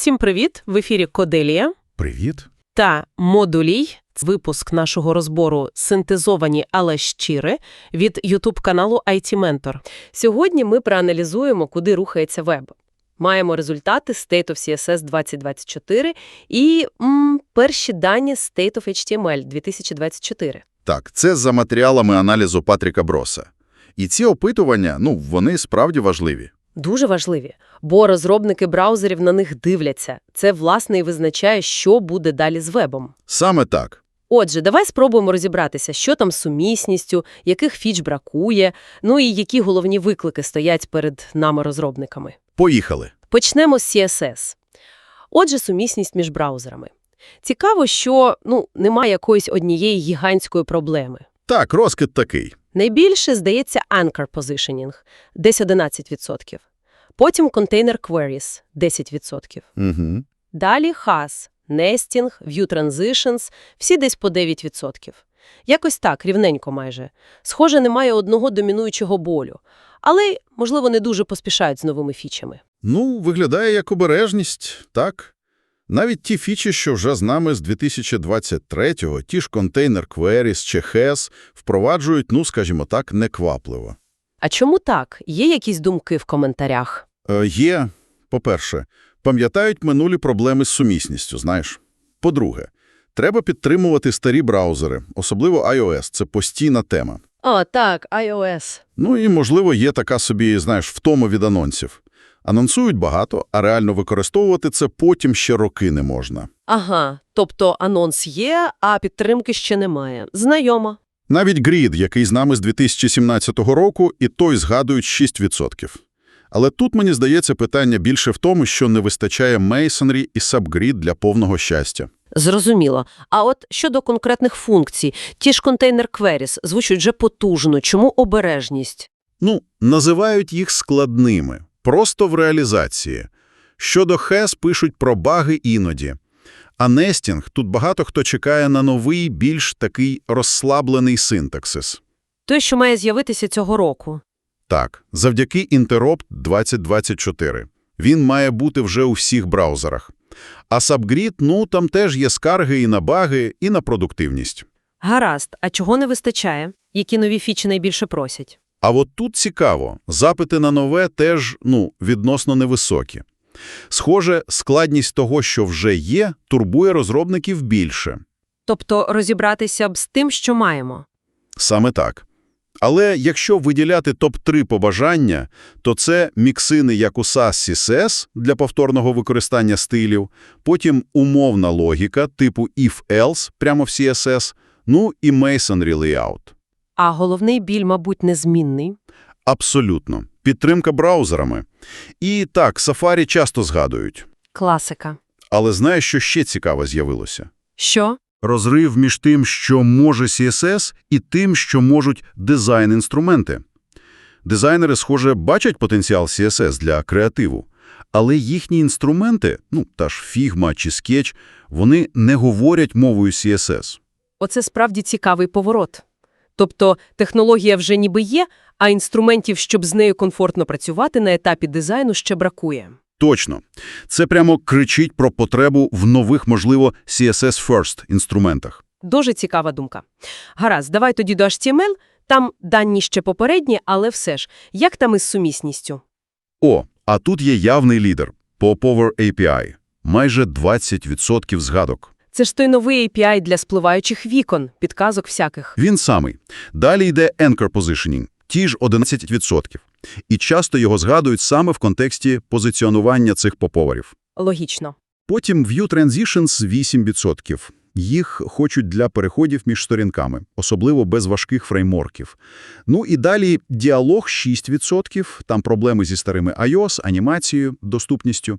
Всім привіт! В ефірі Коделія Привіт. та Модулій. Випуск нашого розбору «Синтезовані, але щире» від ютуб-каналу IT Mentor. Сьогодні ми проаналізуємо, куди рухається веб. Маємо результати State of CSS 2024 і м, перші дані State of HTML 2024. Так, це за матеріалами аналізу Патріка Броса. І ці опитування, ну, вони справді важливі. Дуже важливі, бо розробники браузерів на них дивляться. Це, власне, і визначає, що буде далі з вебом. Саме так. Отже, давай спробуємо розібратися, що там з сумісністю, яких фіч бракує, ну і які головні виклики стоять перед нами розробниками. Поїхали. Почнемо з CSS. Отже, сумісність між браузерами. Цікаво, що ну, немає якоїсь однієї гігантської проблеми. Так, розкид такий. Найбільше, здається, Anchor Positioning – десь 11%. Потім Container Queries – 10%. Угу. Далі HAS, Nesting, View Transitions – всі десь по 9%. Якось так, рівненько майже. Схоже, немає одного домінуючого болю. Але, можливо, не дуже поспішають з новими фічами. Ну, виглядає як обережність, так. Навіть ті фічі, що вже з нами з 2023-го, ті ж контейнер Queries чи HES, впроваджують, ну, скажімо так, неквапливо. А чому так? Є якісь думки в коментарях? Е, є, по-перше, пам'ятають минулі проблеми з сумісністю, знаєш. По-друге, треба підтримувати старі браузери, особливо iOS, це постійна тема. О, так, iOS. Ну і, можливо, є така собі, знаєш, втома від анонсів. Анонсують багато, а реально використовувати це потім ще роки не можна. Ага, тобто анонс є, а підтримки ще немає. Знайома. Навіть Grid, який з нами з 2017 року, і той згадують 6%. Але тут, мені здається, питання більше в тому, що не вистачає Masonry і Subgrid для повного щастя. Зрозуміло. А от щодо конкретних функцій, ті ж контейнер Queries звучать вже потужно. Чому обережність? Ну, називають їх складними, просто в реалізації. Щодо HES пишуть про баги іноді. А Nesting тут багато хто чекає на новий, більш такий розслаблений синтаксис. Той, що має з'явитися цього року. Так, завдяки Interrupt 2024. Він має бути вже у всіх браузерах. А Subgrid, ну, там теж є скарги і на баги, і на продуктивність. Гаразд, а чого не вистачає? Які нові фічі найбільше просять? А от тут цікаво, запити на нове теж, ну, відносно невисокі. Схоже, складність того, що вже є, турбує розробників більше. Тобто розібратися б з тим, що маємо. Саме так. Але якщо виділяти топ-3 побажання, то це міксини як у SAS CSS для повторного використання стилів, потім умовна логіка типу if-else прямо в CSS, ну і Masonry Layout. А головний біль, мабуть, незмінний. Абсолютно. Підтримка браузерами. І так, Safari часто згадують. Класика. Але знаєш, що ще цікаво з'явилося? Що? Розрив між тим, що може CSS, і тим, що можуть дизайн-інструменти. Дизайнери, схоже, бачать потенціал CSS для креативу, але їхні інструменти, ну, та ж Figma чи Sketch, вони не говорять мовою CSS. Оце справді цікавий поворот. Тобто технологія вже ніби є, а інструментів, щоб з нею комфортно працювати на етапі дизайну, ще бракує. Точно. Це прямо кричить про потребу в нових, можливо, CSS First інструментах. Дуже цікава думка. Гаразд, давай тоді до HTML. Там дані ще попередні, але все ж. Як там із сумісністю? О, а тут є явний лідер по Power API. Майже 20% згадок. Це ж той новий API для спливаючих вікон, підказок всяких. Він самий. Далі йде Anchor Positioning, ті ж 11%. І часто його згадують саме в контексті позиціонування цих поповерів. Логічно. Потім View Transitions 8%. Їх хочуть для переходів між сторінками, особливо без важких фреймворків. Ну і далі діалог 6%, там проблеми зі старими iOS, анімацією, доступністю.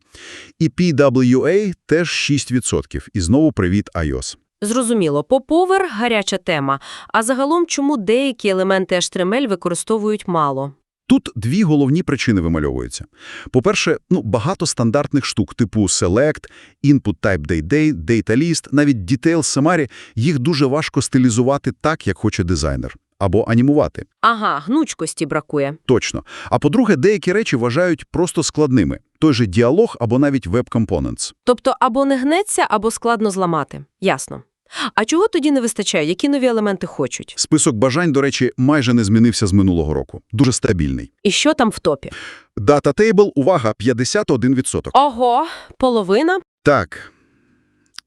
І PWA теж 6%. І знову привіт iOS. Зрозуміло, поповер – гаряча тема. А загалом, чому деякі елементи HTML використовують мало? Тут дві головні причини вимальовуються. По-перше, ну, багато стандартних штук типу Select, Input Type DayDay, Data List, навіть Detail Summary, їх дуже важко стилізувати так, як хоче дизайнер. або анімувати. Ага, гнучкості бракує. Точно. А по-друге, деякі речі вважають просто складними. Той же діалог або навіть Components. Тобто або не гнеться, або складно зламати. Ясно. А чого тоді не вистачає? Які нові елементи хочуть? Список бажань, до речі, майже не змінився з минулого року. Дуже стабільний. І що там в топі? Data Table, увага, 51%. Ого, половина? Так.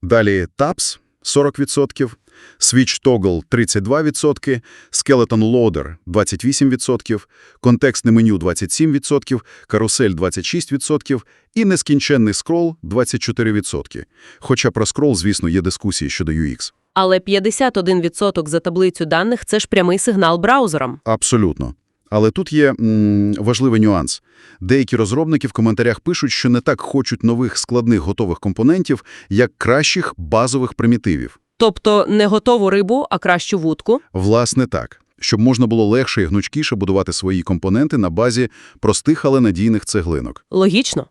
Далі Tabs – 40%, Switch Toggle – 32%, Skeleton Loader – 28%, контекстне меню – 27%, карусель – 26% і нескінченний скрол – 24%. Хоча про скрол, звісно, є дискусії щодо UX. Але 51% за таблицю даних – це ж прямий сигнал браузерам. Абсолютно. Але тут є м, важливий нюанс. Деякі розробники в коментарях пишуть, що не так хочуть нових складних готових компонентів, як кращих базових примітивів. Тобто не готову рибу, а кращу вудку. Власне так. Щоб можна було легше і гнучкіше будувати свої компоненти на базі простих, але надійних цеглинок. Логічно.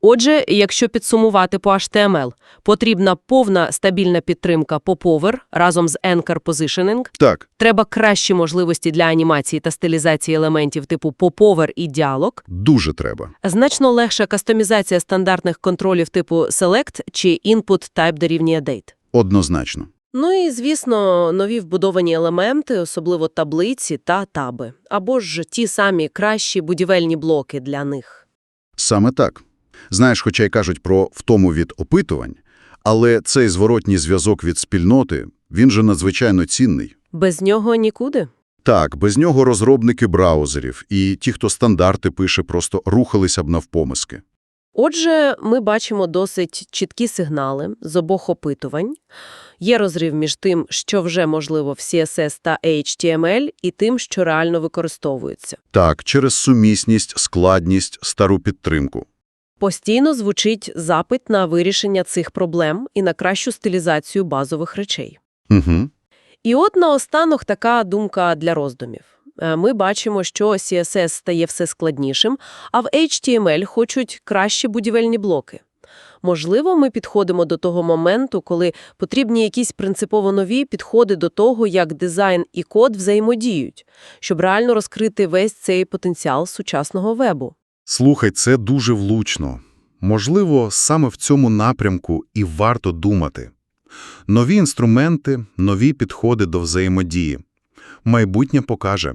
Отже, якщо підсумувати по HTML, потрібна повна стабільна підтримка по Power разом з Anchor Positioning, Так, треба кращі можливості для анімації та стилізації елементів типу Popover і діалог, дуже треба. значно легша кастомізація стандартних контролів типу Select чи Input Type дорівнює Date. Однозначно. Ну і, звісно, нові вбудовані елементи, особливо таблиці та таби, або ж ті самі кращі будівельні блоки для них. Саме так. Знаєш, хоча й кажуть про втому від опитувань, але цей зворотній зв'язок від спільноти, він же надзвичайно цінний. Без нього нікуди. Так, без нього розробники браузерів і ті, хто стандарти пише, просто рухалися б навпомиски. Отже, ми бачимо досить чіткі сигнали з обох опитувань. Є розрив між тим, що вже можливо в CSS та HTML, і тим, що реально використовується. Так, через сумісність, складність, стару підтримку. Постійно звучить запит на вирішення цих проблем і на кращу стилізацію базових речей. Угу. І от наостанок така думка для роздумів. Е, Ми бачимо, що CSS стає все складнішим, а в HTML хочуть кращі будівельні блоки. Можливо, ми підходимо до того моменту, коли потрібні якісь принципово нові підходи до того, як дизайн і код взаємодіють, щоб реально розкрити весь цей потенціал сучасного вебу. Слухай, це дуже влучно. Можливо, саме в цьому напрямку і варто думати. Нові інструменти, нові підходи до взаємодії. Майбутнє покаже.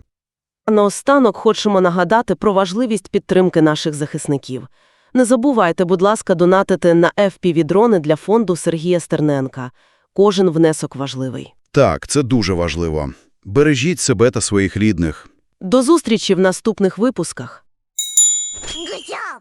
Наостанок хочемо нагадати про важливість підтримки наших захисників. Не забувайте, будь ласка, донатити на FPV-дрони для фонду Сергія Стерненка. Кожен внесок важливий. Так, це дуже важливо. Бережіть себе та своїх рідних. До зустрічі в наступних випусках. job!